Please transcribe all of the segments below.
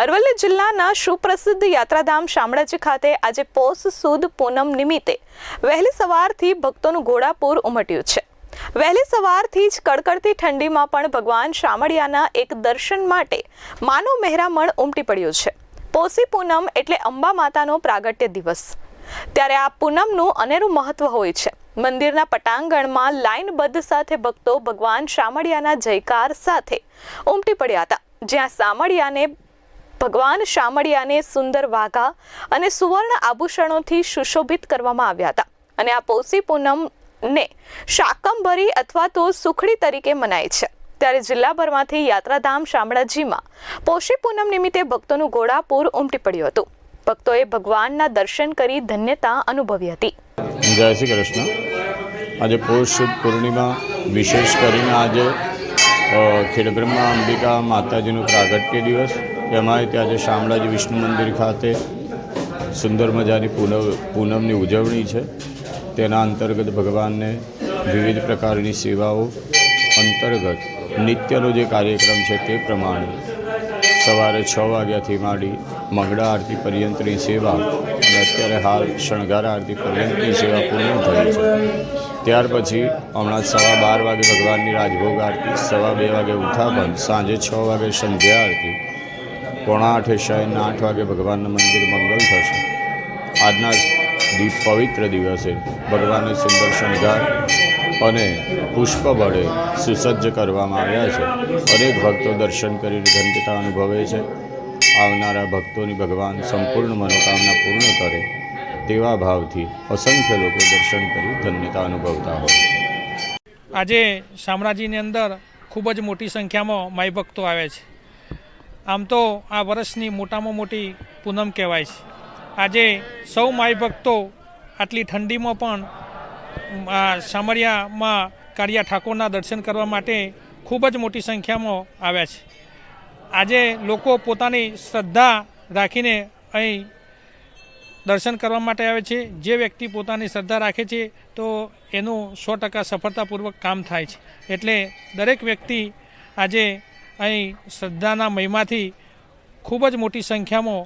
અરવલ્લી જિલ્લાના સુપ્રસિદ્ધ યાત્રાધામ શામળાજી ખાતે આજે પોષ સુદ પૂનમ નિમિત્તે વહેલી સવારથી ભક્તોનું ઘોડાપૂર ઉમટ્યું છે. વહેલી સવારથી જ કડકડતી ઠંડીમાં પણ ભગવાન શામળિયાના એક દર્શન માટે માનવ મહેરામણ ઉમટી પડ્યું છે. પોષી પૂનમ એટલે અંબા માતાનો પ્રાગટ્ય દિવસ. ત્યારે આ પૂનમનું અનેરું મહત્વ હોય છે. મંદિરના પટાંગણમાં લાઇનબદ્ધ સાથે ભક્તો ભગવાન શામળિયાના જયકાર સાથે ઉમટી પડ્યા હતા. જ્યાં શામળિયાને ભગવાન શામળિયાને સુંદર વાઘા અને સુવર્ણ આભૂષણોથી સુશોભિત કરવામાં આવ્યા હતા. અને આ પૌષી પૂનમને શાકંભરી અથવા તો સુખડી તરીકે મનાય છે. ત્યારે જિલ્લાભરમાંથી યાત્રાધામ શામળાજીમાં પોષી પૂનમ નિમિત્તે ભક્તોનું ઘોડાપૂર ઉમટી પડ્યું હતું. ભક્તોએ ભગવાનના દર્શન કરી ધન્યતા અનુભવી હતી. જય શ્રી કૃષ્ણ. આજે પૌષ પૂર્ણિમા વિશેષ કરીને આજે ખેડબ્રહ્મા અંબિકા માતાજીનું પ્રાગટ્ય દિવસ. એમાંય ત્યાં જે શામળાજી વિષ્ણુ મંદિર ખાતે સુંદર મજાની પૂનમ પૂનમની ઉજવણી છે. તેના અંતર્ગત ભગવાનને વિવિધ પ્રકારની સેવાઓ અંતર્ગત નિત્યનો જે કાર્યક્રમ છે તે પ્રમાણે સવારે છ વાગ્યાથી માંડી મંગળા આરતી પર્યંતની સેવા અને અત્યારે હાલ શણગાર આરતી પર્યંતની સેવા પૂર્ણ થઈ છે. ત્યાર પછી હમણાં સવા બાર વાગે ભગવાનની રાજભોગ આરતી, સવા બે વાગે ઉઠાપન, સાંજે છ વાગે સંધ્યા આરતી પોણા આઠે શયન આઠ વાગે ભગવાનના મંદિર મંગલ થશે. આજના દીપ પવિત્ર દિવસે ભગવાનને સુંદર શણગાર અને પુષ્પ વડે સુસજ્જ કરવામાં આવ્યા છે. અનેક ભક્તો દર્શન કરીને ધન્યતા અનુભવે છે. આવનારા ભક્તોની ભગવાન સંપૂર્ણ મનોકામના પૂર્ણ કરે તેવા ભાવથી અસંખ્ય લોકો દર્શન કરી ધન્યતા અનુભવતા હોય. આજે શામળાજીની અંદર ખૂબ જ મોટી સંખ્યામાં માઈ ભક્તો આવે છે. આમ તો આ વર્ષની મોટામાં મોટી પૂનમ કહેવાય છે. આજે સૌ માય ભક્તો આટલી ઠંડીમાં પણ આ શામળિયામાં કાળિયા ઠાકોરના દર્શન કરવા માટે ખૂબ જ મોટી સંખ્યામાં આવ્યા છે. આજે લોકો પોતાની શ્રદ્ધા રાખીને અહીં દર્શન કરવા માટે આવે છે. જે વ્યક્તિ પોતાની શ્રદ્ધા રાખે છે, તો એનું સો ટકા સફળતાપૂર્વક કામ થાય છે. એટલે દરેક વ્યક્તિ આજે અહીં શ્રદ્ધાના મહિમાથી ખૂબ જ મોટી સંખ્યામાં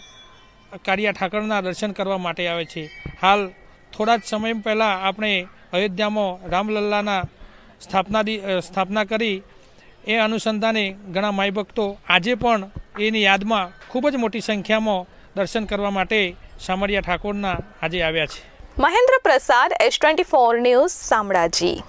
કાળિયા ઠાકરના દર્શન કરવા માટે આવે છે. હાલ થોડા જ સમય પહેલાં આપણે અયોધ્યામાં રામલલ્લાના સ્થાપના સ્થાપના કરી એ અનુસંધાને ઘણા માઈ ભક્તો આજે પણ એની યાદમાં ખૂબ જ મોટી સંખ્યામાં દર્શન કરવા માટે સામરિયા ઠાકોરના આજે આવ્યા છે. Mahendra Prasad, S twenty four news, Shamlaji.